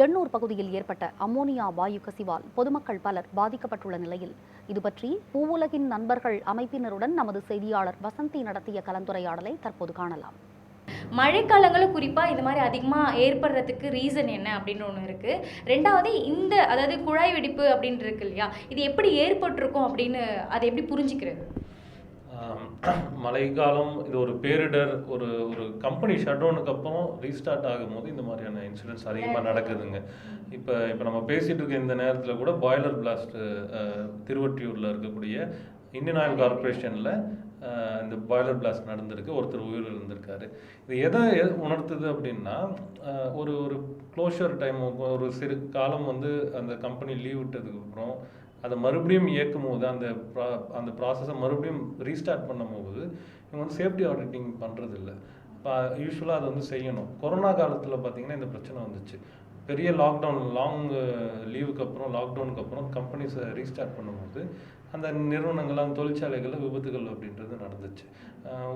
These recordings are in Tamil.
எண்ணூர் பகுதியில் ஏற்பட்ட அம்மோனியா வாயு கசிவால் பொதுமக்கள் பலர் பாதிக்கப்பட்டுள்ள நிலையில். இதுபற்றி பூவுலகின் நண்பர்கள் அமைப்பினருடன் நமது செய்தியாளர் வசந்தி நடத்திய கலந்துரையாடலை தற்போது காணலாம். மழைக்காலங்களும் குறிப்பாக இது மாதிரி அதிகமாக ஏற்படுறதுக்கு ரீசன் என்ன அப்படின்னு ஒன்று இருக்குது ரெண்டாவது இந்த அதாவது குழாய் வெடிப்பு அப்படின்ட்டு இருக்கு இல்லையா? இது எப்படி ஏற்பட்டிருக்கும் அப்படின்னு அதை எப்படி புரிஞ்சுக்கிறது? மழைக்காலம் இது ஒரு பேரிடர் ஒரு ஒரு கம்பெனி ஷட் டவுனுக்கு அப்புறம் ரீஸ்டார்ட் ஆகும்போது இந்த மாதிரியான இன்சிடென்ட்ஸ் அதிகமாக நடக்குதுங்க. இப்போ இப்போ நம்ம பேசிகிட்டு இருக்க இந்த நேரத்தில் கூட பாய்லர் பிளாஸ்ட் திருவொற்றியூரில் இருக்கக்கூடிய இந்தியன் ஆயில் கார்பரேஷனில் இந்த பாய்லர் பிளாஸ்ட் நடந்திருக்கு. ஒருத்தர் உயிர் இருந்திருக்காரு இது எதை உணர்த்துது அப்படின்னா ஒரு ஒரு க்ளோஷர் டைம் ஒரு சிறு காலம் வந்து அந்த கம்பெனி லீவ் விட்டதுக்கு அப்புறம் அதை மறுபடியும் இயக்கும் போது அந்த ப்ரா- அந்த ப்ராசஸை மறுபடியும் ரீஸ்டார்ட் பண்ணும்போது இவங்க வந்து சேஃப்டி ஆடிட்டிங் பண்ணுறதில்ல இப்போ யூஸ்வலாக அதை வந்து செய்யணும். கொரோனா காலத்தில் பார்த்தீங்கன்னா இந்த பிரச்சனை வந்துச்சு. பெரிய லாக்டவுன் லாங் லீவுக்கு அப்புறம் லாக்டவுனுக்கு அப்புறம் கம்பெனிஸை ரீஸ்டார்ட் பண்ணும்போது அந்த நிறுவனங்கள்லாம் அந்த தொழிற்சாலைகளில் விபத்துகள் அப்படின்றது நடந்துச்சு.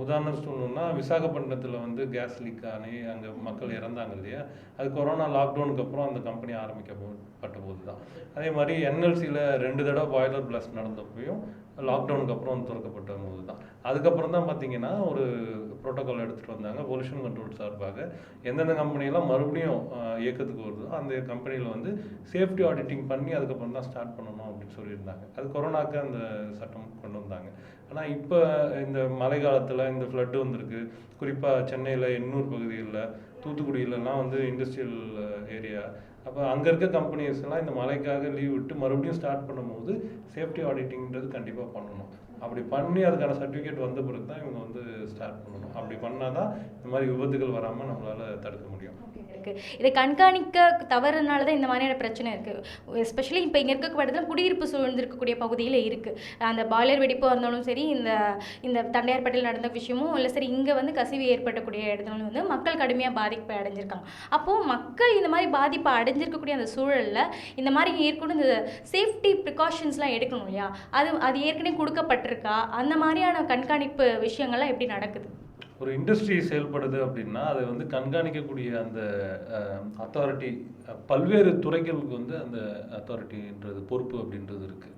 உதாரணம் சொல்லணும்னா விசாகப்பட்டினத்தில் வந்து கேஸ் லீக் ஆனி அங்கே மக்கள் இறந்தாங்க இல்லையா? அது கொரோனா லாக்டவுனுக்கு அப்புறம் அந்த கம்பெனி ஆரம்பிக்கப்பட்ட போது தான் அதே மாதிரி என்எல்சியில் ரெண்டு தடவை பாய்லர் பிளாஸ்ட் நடந்தப்பையும் லாக்டவுனுக்கு அப்புறம் திறக்கப்பட்ட போது தான் அதுக்கப்புறம் தான் பார்த்தீங்கன்னா ஒரு ப்ரோட்டோக்கால் எடுத்துகிட்டு வந்தாங்க. பொல்யூஷன் கண்ட்ரோல் சார்பாக எந்தெந்த கம்பெனியெல்லாம் மறுபடியும் இயக்கத்துக்கு வருதோ அந்த கம்பெனியில் வந்து சேஃப்டி ஆடிட்டிங் பண்ணி அதுக்கப்புறம் தான் ஸ்டார்ட் பண்ணணும் அப்படின்னு சொல்லியிருந்தாங்க. அது கொரோனாக்கு அந்த சட்டம் கொண்டு வந்தாங்க. ஆனால் இப்போ இந்த மழை காலத்தில் இந்த ஃப்ளட்டு வந்திருக்கு. குறிப்பாக சென்னையில் எண்ணூர் பகுதிகளில் தூத்துக்குடியிலலாம் வந்து இண்டஸ்ட்ரியல் ஏரியா அப்போ அங்கே இருக்க கம்பெனிஸ் எல்லாம் இந்த மழைக்காக லீவ் விட்டு மறுபடியும் ஸ்டார்ட் பண்ணும்போது சேஃப்டி ஆடிட்டிங்கிறது கண்டிப்பாக பண்ணணும். அப்படி பண்ணி அதுக்கான சர்டிஃபிகேட் வந்த பிறகு தான் இவங்க வந்து ஸ்டார்ட் பண்ணணும். அப்படி பண்ணால் தான் இந்த மாதிரி விபத்துகள் வராமல் நம்மளால் தடுக்க முடியும். இதை கண்காணிக்க தவறுனால தான் இந்த மாதிரியான பிரச்சனை இருக்குது எஸ்பெஷலி இப்போ இங்கே இருக்க இடத்துல குடியிருப்பு சூழ்ந்திருக்கக்கூடிய பகுதியில் இருக்குது அந்த பாய்லர் வெடிப்பாக இருந்தாலும் சரி இந்த இந்த தண்டையார்பேட்டையில் நடந்த விஷயமும் இல்லை சரி இங்கே வந்து கசிவு ஏற்படக்கூடிய இடத்துலையும் வந்து மக்கள் கடுமையாக பாதிப்பு அடைஞ்சிருக்காங்க. அப்போது மக்கள் இந்த மாதிரி பாதிப்பு அடைஞ்சிருக்கக்கூடிய அந்த சூழலில் இந்த மாதிரி ஏற்கனவே இந்த சேஃப்டி ப்ரிகாஷன்ஸ்லாம் எடுக்கணும் இல்லையா? அது அது ஏற்கனவே கொடுக்கப்பட்ட கொடுக்கப்பட்டிருக்கா அந்த மாதிரியான கண்காணிப்பு விஷயங்கள்லாம் எப்படி நடக்குது? ஒரு இண்டஸ்ட்ரி செயல்படுது அப்படின்னா அதை வந்து கண்காணிக்கக்கூடிய அந்த அத்தாரிட்டி பல்வேறு துறைகளுக்கு வந்து அந்த அத்தாரிட்டின்றது பொறுப்பு அப்படின்றது இருக்குது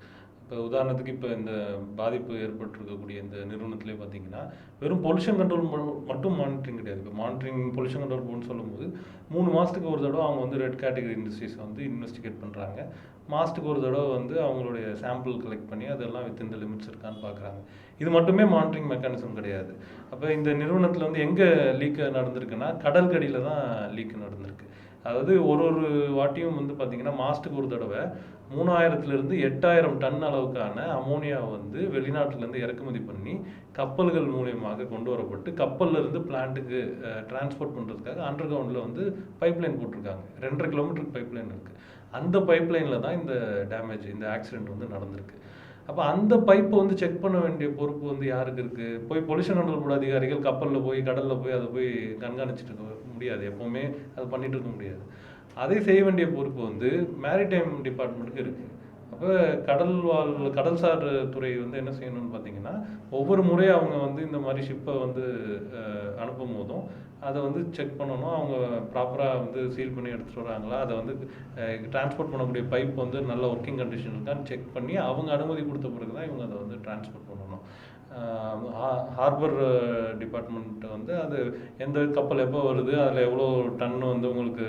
இப்போ உதாரணத்துக்கு இப்போ இந்த பாதிப்பு ஏற்பட்டிருக்கக்கூடிய இந்த நிறுவனத்திலே பார்த்தீங்கன்னா வெறும் பொல்யூஷன் கண்ட்ரோல் மட்டும் மானிட்டரிங் கிடையாது. இப்போ மானிட்டரிங் பொல்யூஷன் கண்ட்ரோல் போர்டுன்னு சொல்லும்போது மூணு மாதத்துக்கு ஒரு தடவை அவங்க வந்து ரெட் கேட்டகரி இண்டஸ்ட்ரீஸ் வந்து இன்வெஸ்டிகேட் பண்ணுறாங்க மாதத்துக்கு ஒரு தடவை வந்து அவங்களுடைய சாம்பிள் கலெக்ட் பண்ணி அதெல்லாம் வித் இந்த லிமிட்ஸ் இருக்கான்னு பார்க்குறாங்க இது மட்டுமே மானிட்டரிங் மெக்கானிசம் கிடையாது. அப்போ இந்த நிறுவனத்தில் வந்து எங்கே லீக்கு நடந்திருக்குன்னா கடல்கடியில் தான் லீக் நடந்திருக்கு. அதாவது ஒரு ஒரு வாட்டியும் வந்து பார்த்தீங்கன்னா மாதத்துக்கு ஒரு தடவை மூணாயிரத்துலேருந்து எட்டாயிரம் டன் அளவுக்கான அமோனியாவை வந்து வெளிநாட்டிலேருந்து இறக்குமதி பண்ணி கப்பல்கள் மூலியமாக கொண்டு வரப்பட்டு கப்பல்லேருந்து பிளான்ட்டுக்கு டிரான்ஸ்போர்ட் பண்ணுறதுக்காக அண்டர் கிரவுண்டில் வந்து பைப்லைன் போட்டிருக்காங்க. ரெண்டரை கிலோமீட்டருக்கு பைப்லைன் இருக்குது அந்த பைப்லைனில் தான் இந்த டேமேஜ் இந்த ஆக்சிடென்ட் வந்து நடந்திருக்கு. அப்போ அந்த பைப்பை வந்து செக் பண்ண வேண்டிய பொறுப்பு வந்து யாருக்கு இருக்குது போய் பொல்யூஷன் கண்ட்ரோல் போர்டு அதிகாரிகள் கப்பலில் போய் கடலில் போய் அதை போய் கண்காணிச்சிட்டு இருக்க முடியாது. எப்போவுமே அது பண்ணிகிட்டு இருக்க முடியாது. அதை செய்ய வேண்டிய பொறுப்பு வந்து மேரிடைம் டிபார்ட்மெண்ட்டுக்கு இருக்குது அப்போ கடல் வாழ் கடல்சார் துறை வந்து என்ன செய்யணும்னு பார்த்தீங்கன்னா ஒவ்வொரு முறையும் அவங்க வந்து இந்த மாதிரி ஷிப்பை வந்து அனுப்பும் போதும் அதை வந்து செக் பண்ணணும். அவங்க ப்ராப்பராக வந்து சீல் பண்ணி எடுத்துகிட்டு வராங்களா? அதை வந்து டிரான்ஸ்போர்ட் பண்ணக்கூடிய பைப் வந்து நல்ல ஒர்க்கிங் கண்டிஷன் இருக்கான்னு செக் பண்ணி அவங்க அனுமதி கொடுத்த பிறகு தான் இவங்க அதை வந்து டிரான்ஸ்போர்ட் பண்ணணும். ஹார்பர் டிபார்ட்மெண்ட் வந்து அது எந்த கப்பல் எப்போ வருது அதில் எவ்வளோ டன் வந்து உங்களுக்கு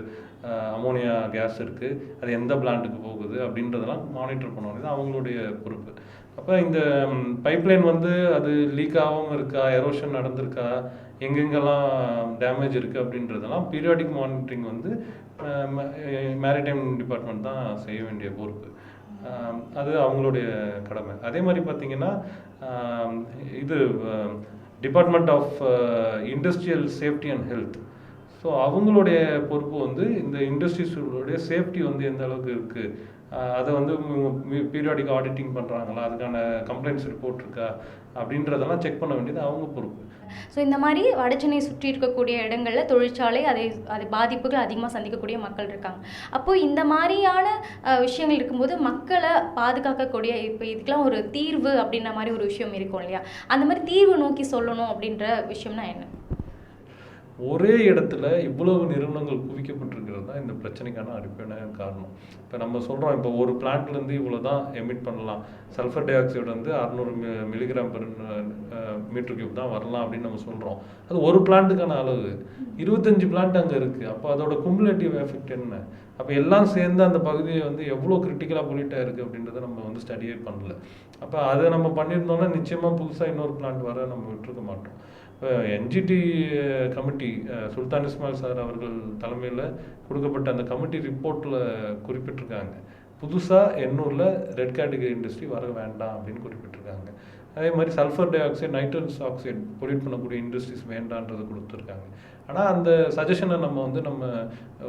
அமோனியா கேஸ் இருக்குது அது எந்த பிளான்ட்டுக்கு போகுது அப்படின்றதெல்லாம் மானிட்டர் பண்ணுவாங்க இது அவங்களுடைய பொறுப்பு. அப்போ இந்த பைப்லைன் வந்து அது லீக் ஆகாமல் இருக்கா எரோஷன் நடந்திருக்கா எங்கெங்கெல்லாம் டேமேஜ் இருக்குது அப்படின்றதெல்லாம் பீரியாடிக் மானிட்டரிங் வந்து மேரிடைம் டிபார்ட்மெண்ட் தான் செய்ய வேண்டிய பொறுப்பு. அது அவங்களுடைய கடமை. அதே மாதிரி பார்த்தீங்கன்னா இது department of industrial safety and health so அவங்களுடைய பொறுப்பு வந்து இந்த இண்டஸ்ட்ரீஸுடைய சேஃப்டி வந்து எந்த அளவுக்கு இருக்குது அதை வந்து பீரியாடிக் ஆடிட்டிங் பண்ணுறாங்களா அதுக்கான கம்ப்ளைண்ட்ஸ் ரிப்போர்ட் இருக்கா? அப்படின்றதெல்லாம் செக் பண்ண வேண்டியது அவங்க பொறுப்பு. ஸோ இந்த மாதிரி வடசென்னை சுற்றி இருக்கக்கூடிய இடங்களில் தொழிற்சாலை அதை அது பாதிப்புகள் அதிகமாக சந்திக்கக்கூடிய மக்கள் இருக்காங்க. அப்போது இந்த மாதிரியான விஷயங்கள் இருக்கும்போது மக்களை பாதுகாக்கக்கூடிய இப்போ இதுக்கெல்லாம் ஒரு தீர்வு அப்படின்ற மாதிரி ஒரு விஷயம் இருக்கும் இல்லையா? அந்த மாதிரி தீர்வு நோக்கி சொல்லணும் அப்படின்ற விஷயம்னா என்ன? ஒரே இடத்துல இவ்வளவு நிறுவனங்கள் குவிக்கப்பட்டிருக்கிறது தான் இந்த பிரச்சனைக்கான அடிப்படையான காரணம். இப்போ நம்ம சொல்கிறோம் இப்போ ஒரு பிளான்ட்லேருந்து இவ்வளோ தான் எமிட் பண்ணலாம். சல்ஃபர் டை ஆக்சைடு வந்து அறநூறு மில்லிகிராம் பெர் மீட்டர் கியூப் தான் வரலாம் அப்படின்னு நம்ம சொல்கிறோம் அது ஒரு பிளான்ட்டுக்கான அளவு. இருபத்தஞ்சு பிளான்ட் அங்கே இருக்குது அப்போ அதோட குமுலேட்டிவ் எஃபெக்ட் என்ன? அப்போ எல்லாம் சேர்ந்து அந்த பகுதியை வந்து எவ்வளோ கிரிட்டிக்கலாக பொலிட்டாக இருக்குது அப்படின்றத நம்ம வந்து ஸ்டடியே பண்ணல. அப்போ அதை நம்ம பண்ணியிருந்தோம்னா நிச்சயமாக புதுசாக இன்னொரு பிளான்ட் வர நம்ம விட்டுருக்க மாட்டோம். NGT committee Sultan Ismail sir அவர்கள் தலைமையில் கொடுக்கப்பட்ட அந்த கமிட்டி ரிப்போர்ட்டில் குறிப்பிட்டிருக்காங்க. புதுசாக எண்ணூரில் ரெட் கேட்டகரி இண்டஸ்ட்ரி வர வேண்டாம் அப்படின்னு குறிப்பிட்டிருக்காங்க. அதே மாதிரி sulphur dioxide nitrous oxide pollute பண்ணக்கூடிய இண்டஸ்ட்ரீஸ் வேண்டான்றது கொடுத்துருக்காங்க. ஆனால் அந்த சஜஷனை நம்ம வந்து நம்ம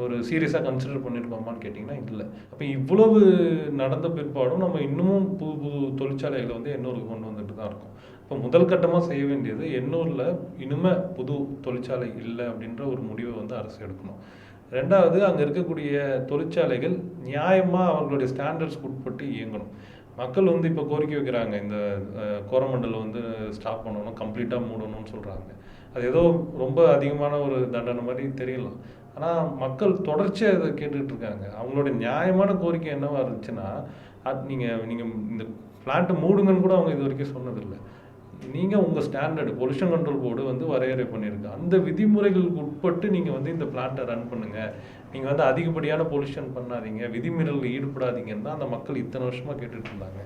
ஒரு சீரியஸாக கன்சிடர் பண்ணியிருக்கோமான்னு கேட்டிங்கன்னா இல்லை. அப்போ இவ்வளவு நடந்த பிற்பாடும் நம்ம இன்னமும் புது புது தொழிற்சாலைகளை வந்து எண்ணூருக்கு கொண்டு வந்துட்டு தான் இருக்கும். இப்போ முதல் கட்டமாக செய்ய வேண்டியது எண்ணூரில் இனிமே புது தொழிற்சாலை இல்லை அப்படின்ற ஒரு முடிவை வந்து அரசு எடுக்கணும். ரெண்டாவது அங்கே இருக்கக்கூடிய தொழிற்சாலைகள் நியாயமாக அவர்களுடைய ஸ்டாண்டர்ட்ஸ்க்கு உட்பட்டு இயங்கணும். மக்கள் வந்து இப்போ கோரிக்கை வைக்கிறாங்க இந்த கோரமண்டல் வந்து ஸ்டாப் பண்ணணும் கம்ப்ளீட்டாக மூடணும்னு சொல்கிறாங்க அது ஏதோ ரொம்ப அதிகமான ஒரு தண்டனை மாதிரி தெரியலாம். ஆனால் மக்கள் தொடர்ச்சியாக இதை கேட்டுக்கிட்டு இருக்காங்க. அவங்களுடைய நியாயமான கோரிக்கை என்னவாக இருந்துச்சுன்னா அது நீங்கள் நீங்கள் இந்த பிளான்ட்டை மூடுங்கன்னு கூட அவங்க இது வரைக்கும் சொன்னதில்லை. நீங்கள் உங்கள் ஸ்டாண்டர்டு பொல்யூஷன் கண்ட்ரோல் போர்டு வந்து வரையறை பண்ணியிருக்கு அந்த விதிமுறைகளுக்கு உட்பட்டு நீங்கள் வந்து இந்த பிளான்ட்டை ரன் பண்ணுங்கள் நீங்கள் வந்து அதிகப்படியான பொல்யூஷன் பண்ணாதீங்க. விதிமீறலில் ஈடுபடாதீங்கன்னு தான் அந்த மக்கள் இத்தனை வருஷமாக கேட்டுட்டு இருந்தாங்க.